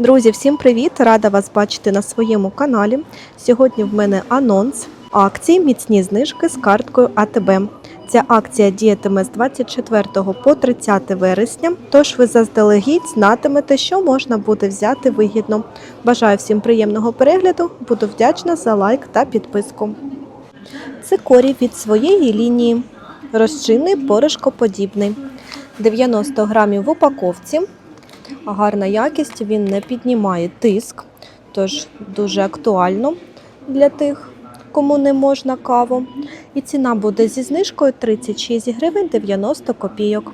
Друзі, всім привіт! Рада вас бачити на своєму каналі. Сьогодні в мене анонс акції Міцні знижки з карткою АТБ. Ця акція діятиме з 24 по 30 вересня, тож ви заздалегідь знатимете, що можна буде взяти вигідно. Бажаю всім приємного перегляду, буду вдячна за лайк та підписку. Цикорій від своєї лінії. Розчинний порошкоподібний. 90 грамів в упаковці. Гарна якість, він не піднімає тиск, тож дуже актуально для тих, кому не можна каву. І ціна буде зі знижкою 36 гривень 90 копійок.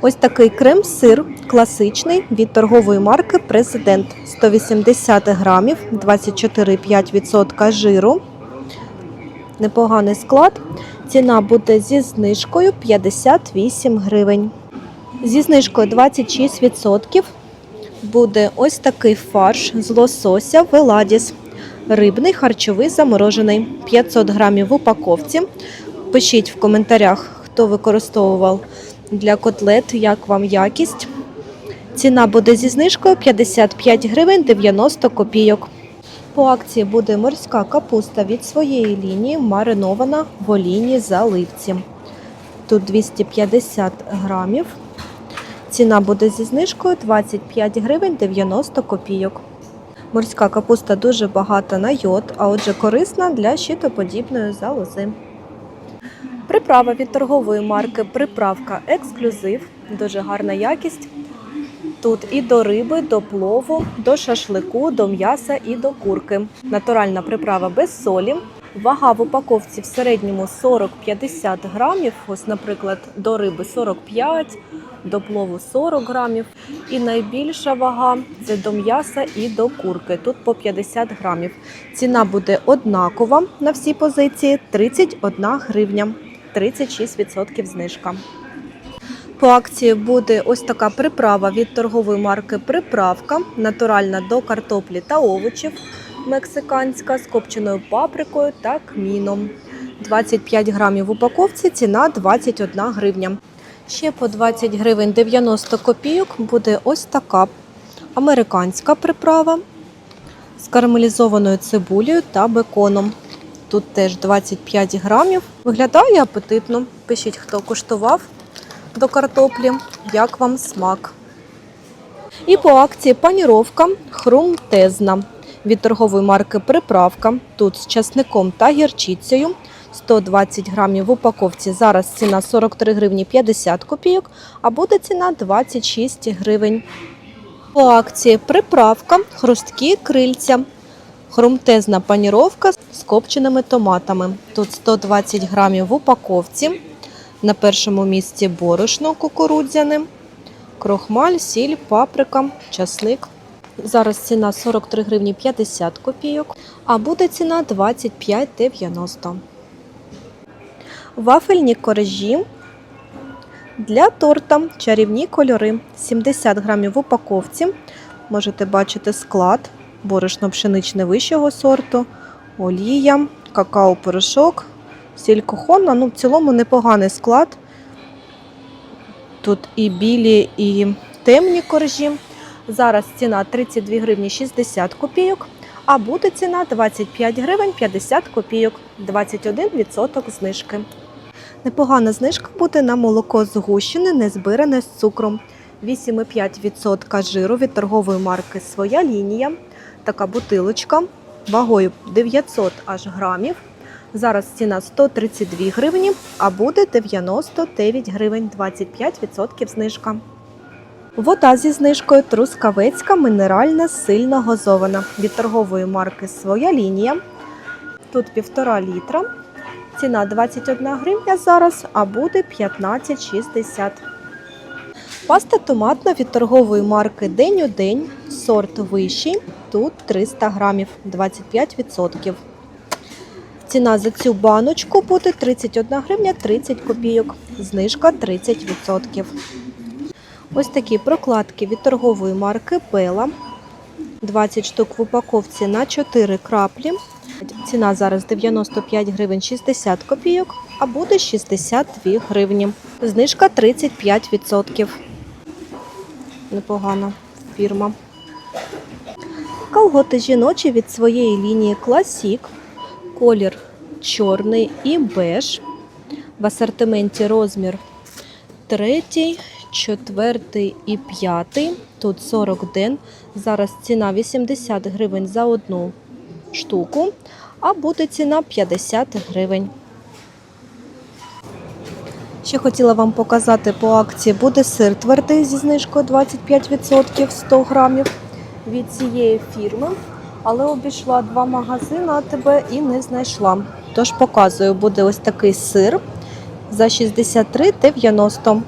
Ось такий крем-сир класичний від торгової марки Президент 180 грамів, 24,5% жиру. Непоганий склад. Ціна буде зі знижкою 58 гривень. Зі знижкою 26% буде ось такий фарш з лосося Веладіс. Рибний, харчовий, заморожений. 500 грамів в упаковці. Пишіть в коментарях, хто використовував для котлет, як вам якість. Ціна буде зі знижкою 55 гривень 90 копійок. По акції буде морська капуста від своєї лінії, маринована в олійній заливці. Тут 250 грамів. Ціна буде зі знижкою 25 гривень 90 копійок. Морська капуста дуже багата на йод, а отже корисна для щитоподібної залози. Приправа від торгової марки Приправка Ексклюзив. Дуже гарна якість. Тут і до риби, до плову, до шашлику, до м'яса і до курки. Натуральна приправа без солі. Вага в упаковці в середньому 40-50 грамів. Ось, наприклад, до риби 45, до плову 40 грамів. І найбільша вага це до м'яса і до курки. Тут по 50 грамів. Ціна буде однакова на всі позиції 31 гривня, 36% знижка. По акції буде ось така приправа від торгової марки Приправка, натуральна до картоплі та овочів, мексиканська з копченою паприкою та кміном. 25 грамів в упаковці, ціна 21 гривня. Ще по 20 гривень 90 копійок буде ось така американська приправа з карамелізованою цибулею та беконом. Тут теж 25 грамів. Виглядає апетитно. Пишіть, хто куштував до картоплі, як вам смак. І по акції паніровка хрумтезна від торгової марки Приправка. Тут з часником та гірчицею. 120 грамів в упаковці. Зараз ціна 43 гривні 50 копійок, а буде ціна 26 гривень. По акції приправка хрусткі крильця. Хрумтезна паніровка з копченими томатами. Тут 120 грамів в упаковці. На першому місці борошно кукурудзяне, крохмаль, сіль, паприка, часник. Зараз ціна 43 гривні 50 копійок, а буде ціна 25,90. Вафельні коржі для торта чарівні кольори. 70 грамів в упаковці. Можете бачити склад, борошно пшеничне вищого сорту, олія, какао-порошок, сіль кохонна. Ну, в цілому непоганий склад. Тут і білі, і темні коржі. Зараз ціна 32 гривні 60 копійок, а буде ціна 25 гривень 50 копійок, 21% знижки. Непогана знижка буде на молоко згущене, не збиране з цукром. 8,5% жиру від торгової марки Своя лінія. Така бутилочка вагою 900 аж грамів. Зараз ціна 132 гривні, а буде 99 гривень, 25% знижка. Вода зі знижкою Трускавецька мінеральна сильно газована від торгової марки Своя лінія. Тут півтора літра. Ціна 21 гривня зараз, а буде 15,60. Паста томатна від торгової марки День у день. Сорт вищий. Тут 300 грамів, 25%. Ціна за цю баночку буде 31 гривня 30 копійок. Знижка 30%. Ось такі прокладки від торгової марки Бела. 20 штук в упаковці на 4 краплі. Ціна зараз 95 гривень 60 копійок, а буде 62 гривні. Знижка 35%. Непогана фірма. Колготи жіночі від своєї лінії Classic. Колір чорний і беж. В асортименті розмір третій, четвертий і п'ятий. Тут 40 ден. Зараз ціна 80 гривень за одну штуку, а буде ціна 50 гривень. Ще хотіла вам показати по акції буде сир твердий зі знижкою 25% 100 грамів від цієї фірми, але обійшла два магазини АТБ і не знайшла. Тож показую, буде ось такий сир за 63,90.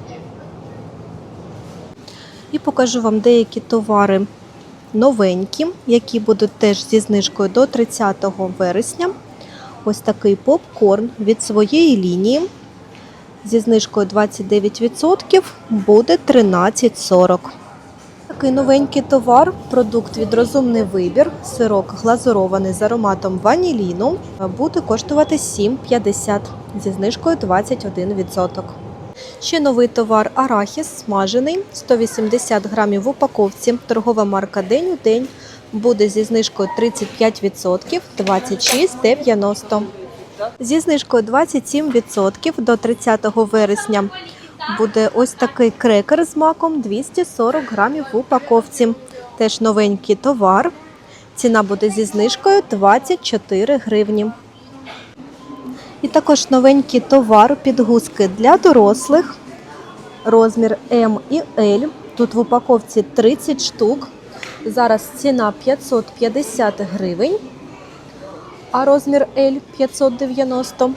І покажу вам деякі товари новенькі, які будуть теж зі знижкою до 30 вересня. Ось такий попкорн від своєї лінії зі знижкою 29% буде 13,40. Такий новенький товар, продукт від розумний вибір, сирок глазурований з ароматом ваніліну, буде коштувати 7,50 зі знижкою 21%. Ще новий товар арахіс смажений 180 грамів в упаковці. Торгова марка День у день буде зі знижкою 35% 26,90. Зі знижкою 27% до 30 вересня буде ось такий крекер з маком 240 грамів в упаковці. Теж новенький товар. Ціна буде зі знижкою 24 гривні. І також новенький товар підгузки для дорослих. Розмір М і Л. Тут в упаковці 30 штук. Зараз ціна 550 гривень а розмір L 590.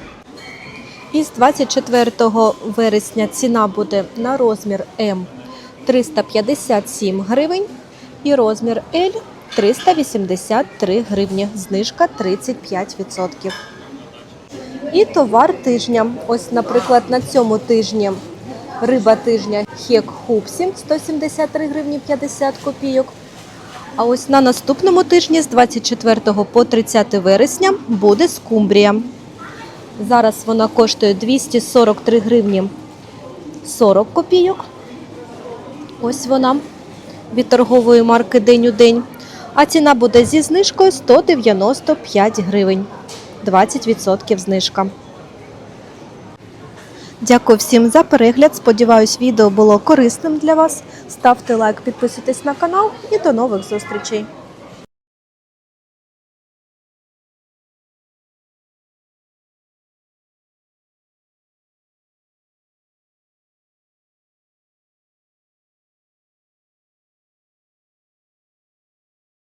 І з 24 вересня ціна буде на розмір М 357 гривень і розмір L 383 гривні. Знижка 35%. І товар тижня. Ось, наприклад, на цьому тижні риба тижня хек хупсі 173 гривні 50 копійок. А ось на наступному тижні з 24 по 30 вересня буде скумбрія. Зараз вона коштує 243 гривні 40 копійок. Ось вона від торгової марки День у день. А ціна буде зі знижкою 195 гривень. 20% знижка. Дякую всім за перегляд. Сподіваюсь, відео було корисним для вас. Ставте лайк, підписуйтесь на канал і до нових зустрічей.